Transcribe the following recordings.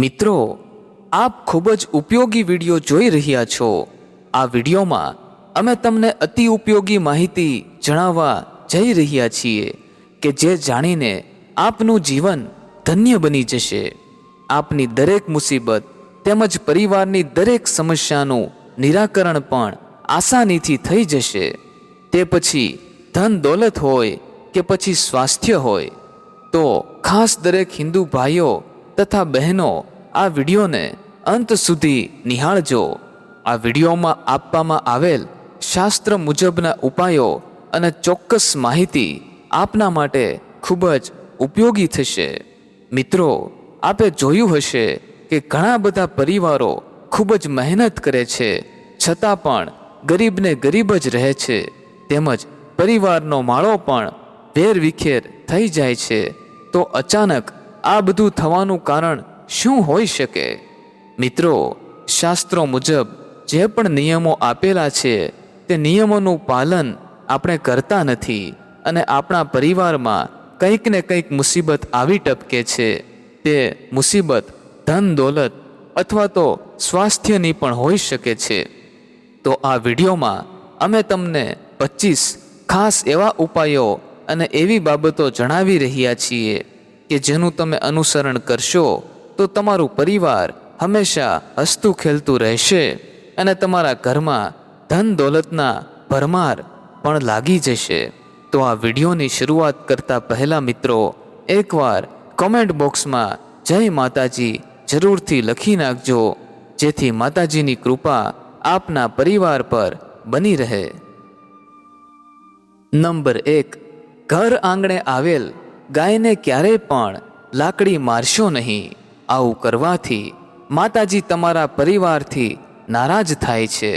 મિત્રો, આપ ખૂબ જ ઉપયોગી વીડિયો જોઈ રહ્યા છો. આ વિડીયોમાં અમે તમને અતિ ઉપયોગી માહિતી જણાવવા જઈ રહ્યા છીએ કે જે જાણીને આપનું જીવન ધન્ય બની જશે. આપની દરેક મુસીબત તેમજ પરિવારની દરેક સમસ્યાનું નિરાકરણ પણ આસાનીથી થઈ જશે. તે પછી ધન દોલત હોય કે પછી સ્વાસ્થ્ય હોય, તો ખાસ દરેક હિન્દુ ભાઈઓ તથા બહેનો, આ વિડીયોને અંત સુધી નિહાળજો. આ વિડીયોમાં આપવામાં આવેલ શાસ્ત્ર મુજબના ઉપાયો અને ચોક્કસ માહિતી આપના માટે ખૂબ જ ઉપયોગી થશે. મિત્રો, આપે જોયું હશે કે ઘણા બધા પરિવારો ખૂબ જ મહેનત કરે છે, છતાં પણ ગરીબને ગરીબ જ રહે છે. તેમજ પરિવારનો માળો પણ વેરવિખેર થઈ જાય છે. તો અચાનક આ બધું થવાનું કારણ શું હોઈ શકે? મિત્રો, શાસ્ત્રો મુજબ જે પણ નિયમો આપેલા છે, તે નિયમોનું પાલન આપણે કરતા નથી અને આપણા પરિવારમાં કંઈક ને કંઈક મુસીબત આવી ટપકે છે. તે મુસીબત, ધન દોલત અથવા તો સ્વાસ્થ્યની પણ હોઈ શકે છે. તો આ વિડીયોમાં અમે તમને પચીસ ખાસ એવા ઉપાયો અને એવી બાબતો જણાવી રહ્યા છીએ. કે જેનું તમે અનુસરણ કરશો, તો તમારું પરિવાર હંમેશા હસતું ખેલતું રહેશે અને તમારા ઘરમાં ધન દોલતના ભરમાર પણ લાગી જશે. તો આ વિડીયોની શરૂઆત કરતા પહેલા મિત્રો, એકવાર કોમેન્ટ બોક્સમાં જય માતાજી જરૂરથી લખી નાખજો, જેથી માતાજીની કૃપા આપના પરિવાર પર બની રહે. નંબર એક, ઘર આંગણે આવેલ ગાયને ક્યારેય પણ લાકડી મારશો નહીં. આવું કરવાથી માતાજી તમારા પરિવારથી નારાજ થાય છે.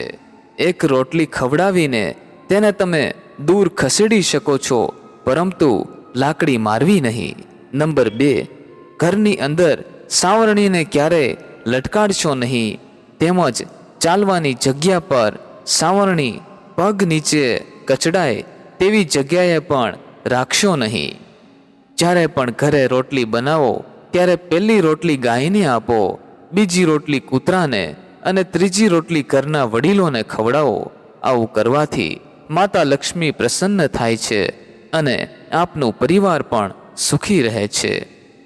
એક રોટલી ખવડાવીને તેને તમે દૂર ખસેડી શકો છો, પરંતુ લાકડી મારવી નહીં. નંબર બે, ઘરની અંદર સાવરણીને ક્યારેય લટકાડશો નહીં. તેમજ ચાલવાની જગ્યા પર સાવરણી પગ નીચે કચડાય તેવી જગ્યાએ પણ રાખશો નહીં. જ્યારે પણ ઘરે રોટલી બનાવો, ત્યારે પહેલી રોટલી ગાયને આપો, બીજી રોટલી કૂતરાને અને ત્રીજી રોટલી ઘરના વડીલોને ખવડાવો. આવું કરવાથી માતા લક્ષ્મી પ્રસન્ન થાય છે અને આપનું પરિવાર પણ સુખી રહે છે.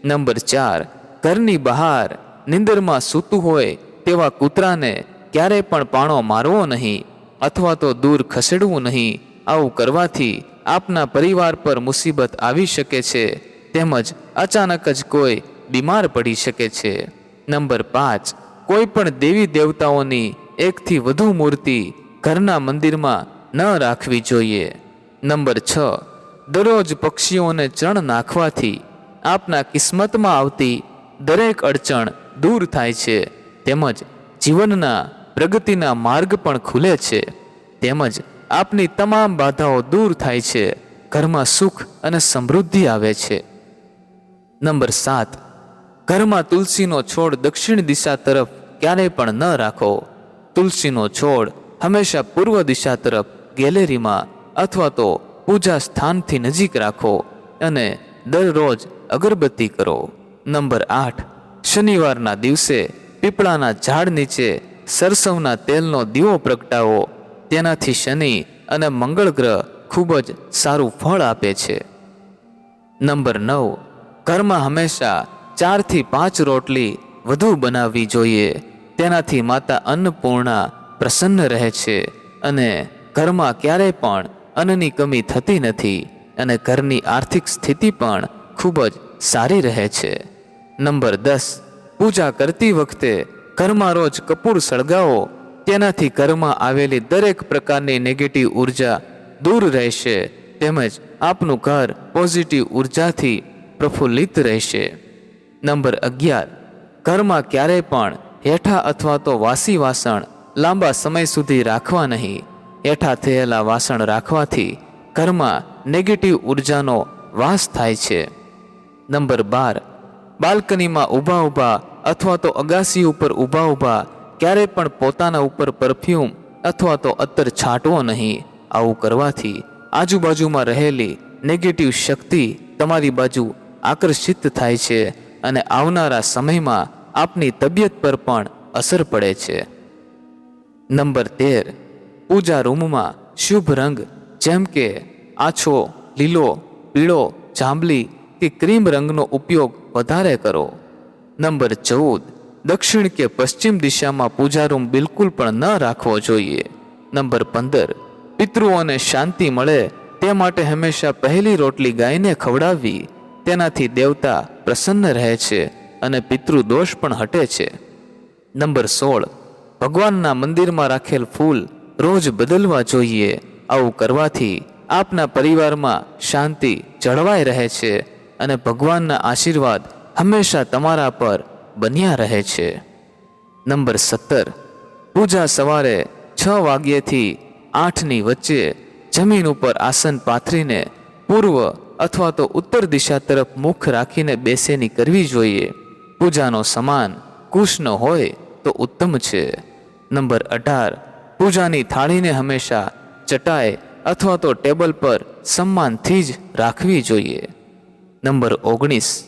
નંબર ચાર, ઘરની બહાર નિંદરમાં સૂતું હોય તેવા કૂતરાને ક્યારેય પણ પાણો મારવો નહીં અથવા તો દૂર ખસેડવું નહીં. આવું કરવાથી આપના પરિવાર પર મુસીબત આવી શકે છે, તેમજ અચાનક જ કોઈ બીમાર પડી શકે છે. નંબર પાંચ, કોઈ પણ દેવી દેવતાઓની એકથી વધુ મૂર્તિ ઘરના મંદિરમાં ન રાખવી જોઈએ. નંબર છ, દરરોજ પક્ષીઓને ચણ નાખવાથી આપના કિસ્મતમાં આવતી દરેક અડચણ દૂર થાય છે, તેમજ જીવનના પ્રગતિના માર્ગ પણ ખુલે છે, તેમજ આપની તમામ બાધાઓ દૂર થાય છે. ઘરમાં સુખ અને સમૃદ્ધિ આવે છે. નંબર સાત. ઘરમાં તુલસીનો છોડ દક્ષિણ દિશા તરફ ક્યારેય પણ ન રાખો. તુલસીનો છોડ હંમેશા પૂર્વ દિશા તરફ ગેલેરીમાં અથવા તો પૂજા સ્થાનથી નજીક રાખો અને દરરોજ અગરબત્તી કરો. નંબર આઠ. શનિવારના દિવસે પીપળાના ઝાડ નીચે સરસવના તેલનો દીવો પ્રગટાવો તેનાથી શનિ અને મંગળ ગ્રહ ખૂબ જ સારું ફળ આપે છે. નંબર નવ ઘરમાં હંમેશા ચારથી પાંચ રોટલી વધુ બનાવવી જોઈએ. તેનાથી માતા અન્નપૂર્ણા પ્રસન્ન રહે છે અને ઘરમાં ક્યારેય પણ અન્નની કમી થતી નથી અને ઘરની આર્થિક સ્થિતિ પણ ખૂબ જ સારી રહે છે. નંબર દસ, પૂજા કરતી વખતે ઘરમાં રોજ કપૂર સળગાવો તેનાથી ઘરમાં આવેલી દરેક પ્રકારની નેગેટિવ ઊર્જા દૂર રહેશે તેમજ આપનું ઘર પોઝિટિવ ઉર્જાથી પ્રફુલ્લિત રહેશે. નંબર અગિયાર. ઘરમાં ક્યારેય પણ હેઠા અથવા તો વાસી વાસણ લાંબા સમય સુધી રાખવા નહીં. હેઠા થયેલા વાસણ રાખવાથી ઘરમાં નેગેટિવ ઉર્જાનો વાસ થાય છે. નંબર બાર. બાલ્કનીમાં ઊભા ઊભા અથવા તો અગાસી ઉપર ઊભા ઊભા ક્યારેય પણ પોતાના ઉપર પરફ્યુમ અથવા તો અત્તર છાંટવો નહીં. આવું કરવાથી આજુબાજુમાં રહેલી નેગેટિવ શક્તિ તમારી બાજુ આકર્ષિત થાય છે અને આવનારા સમયમાં આપની તબિયત પર પણ અસર પડે છે. નંબર તેર. પૂજા રૂમમાં શુભ રંગ જેમ કે આછો, લીલો, પીળો, જાંબલી કે ક્રીમ રંગનો ઉપયોગ વધારે કરો. નંબર ચૌદ. દક્ષિણ કે પશ્ચિમ દિશામાં પૂજા રૂમ બિલકુલ પણ ન રાખવો જોઈએ. નંબર પંદર. પિતૃઓને શાંતિ મળે તે માટે હંમેશા પહેલી રોટલી ગાયને ખવડાવવી. તેનાથી દેવતા પ્રસન્ન રહે છે અને પિતૃ દોષ પણ હટે છે. નંબર સોળ. ભગવાનના મંદિરમાં રાખેલ ફૂલ રોજ બદલવા જોઈએ. આવું કરવાથી આપના પરિવારમાં શાંતિ જળવાઈ રહે છે અને ભગવાનના આશીર્વાદ હંમેશા તમારા પર બન્યા રહે છે. નંબર સત્તર. પૂજા સવારે છ વાગ્યેથી આઠની વચ્ચે જમીન ઉપર આસન પાથરીને પૂર્વ અથવા તો ઉત્તર દિશા તરફ મુખ રાખીને બેસેની કરવી જોઈએ. પૂજાનો સમાન કુશનો હોય તો ઉત્તમ છે. નંબર અઢાર. પૂજાની થાળીને હંમેશા ચટાઈ અથવા તો ટેબલ પર સન્માનથી જ રાખવી જોઈએ. નંબર ઓગણીસ.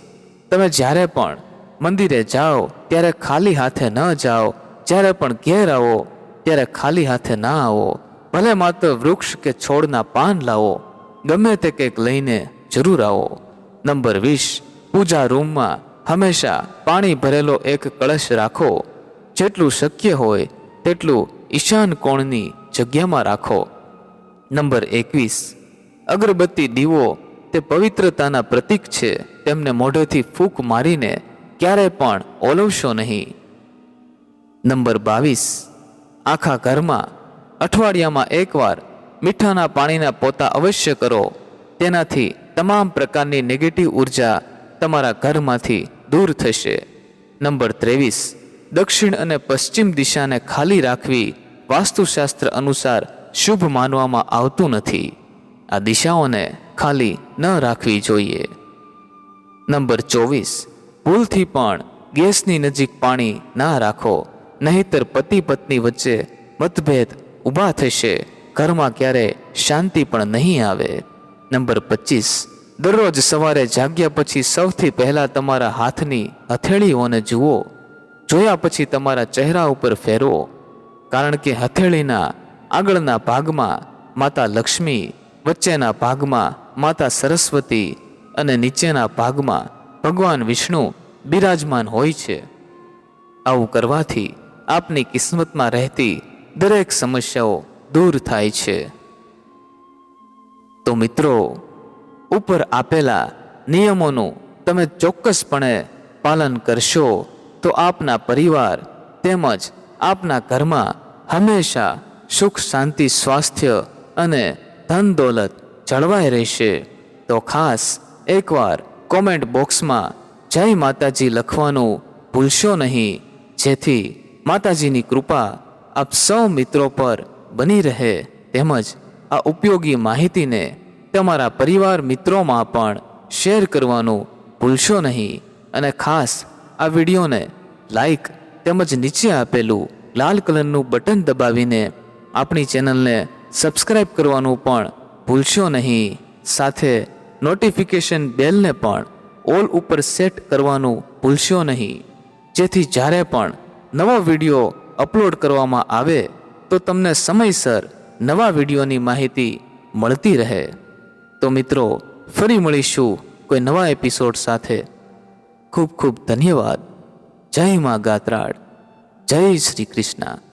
તમે જ્યારે પણ મંદિરે જાઓ, ત્યારે ખાલી હાથે ન જાઓ. જ્યારે પણ ઘેર આવો, ત્યારે ખાલી હાથે ના આવો. ભલે માત્ર વૃક્ષ કે છોડના પાન લાવો, ગમે તે કંઈક લઈને જરૂર આવો. નંબર વીસ, પૂજા રૂમમાં હંમેશા પાણી ભરેલો એક કળશ રાખો. જેટલું શક્ય હોય, તેટલું ઈશાન કોણની જગ્યામાં રાખો. નંબર એકવીસ, અગરબત્તી દીવો તે પવિત્રતાના પ્રતીક છે. તેમને મોઢેથી ફૂંક મારીને ક્યારેય પણ ઓલવશો નહીં. નંબર બાવીસ. આખા ઘરમાં અઠવાડિયામાં એકવાર મીઠાના પાણીના પોતા અવશ્ય કરો. તેનાથી તમામ પ્રકારની નેગેટિવ ઊર્જા તમારા ઘરમાંથી દૂર થશે. નંબર ત્રેવીસ. દક્ષિણ અને પશ્ચિમ દિશાને ખાલી રાખવી વાસ્તુશાસ્ત્ર અનુસાર શુભ માનવામાં આવતું નથી. આ દિશાઓને ખાલી ન રાખવી જોઈએ. નંબર ચોવીસ. ભૂલથી પણ ગેસની નજીક પાણી ના રાખો, નહીતર પતિ પત્ની વચ્ચે મતભેદ ઊભા થશે. ઘરમાં ક્યારે શાંતિ પણ નહીં આવે. નંબર પચીસ. દરરોજ સવારે જાગ્યા પછી સૌથી પહેલાં તમારા હાથની હથેળીઓને જુઓ. જોયા પછી તમારા ચહેરા ઉપર ફેરવો. કારણ કે હથેળીના આગળના ભાગમાં માતા લક્ષ્મી, વચ્ચેના ભાગમાં માતા સરસ્વતી અને નીચેના ભાગમાં ભગવાન વિષ્ણુ બિરાજમાન હોય છે. આવું કરવાથી આપની કિસ્મતમાં રહેતી દરેક સમસ્યાઓ દૂર થાય છે. તો મિત્રો, ઉપર આપેલા નિયમોનું તમે ચોક્કસપણે પાલન કરશો તો આપના પરિવાર તેમજ આપના ઘરમાં હંમેશા સુખ, શાંતિ, સ્વાસ્થ્ય અને ધન દોલત જળવાઈ રહેશે. તો ખાસ એકવાર કોમેન્ટ બોક્સમાં જય માતાજી લખવાનું ભૂલશો નહીં. જેથી માતાજીની કૃપા આપ સૌ મિત્રો પર બની રહે. તેમજ આ ઉપયોગી માહિતીને તમારા પરિવાર મિત્રોમાં પણ શેર કરવાનું ભૂલશો નહીં. અને ખાસ આ વિડીયોને લાઈક તેમજ નીચે આપેલું લાલ કલરનું બટન દબાવીને આપણી ચેનલને સબસ્ક્રાઈબ કરવાનું પણ ભૂલશો નહીં. સાથે નોટિફિકેશન બેલને પણ ઓલ ઉપર સેટ કરવાનું ભૂલશો નહીં. જેથી જ્યારે પણ નવો વીડિયો અપલોડ કરવામાં આવે, તો તમને સમયસર નવા વિડીયોની માહિતી મળતી રહે. તો મિત્રો, ફરી મળીશું કોઈ નવા એપિસોડ સાથે. ખૂબ ખૂબ ધન્યવાદ. જય મા ગાત્રાડ જય શ્રી કૃષ્ણ.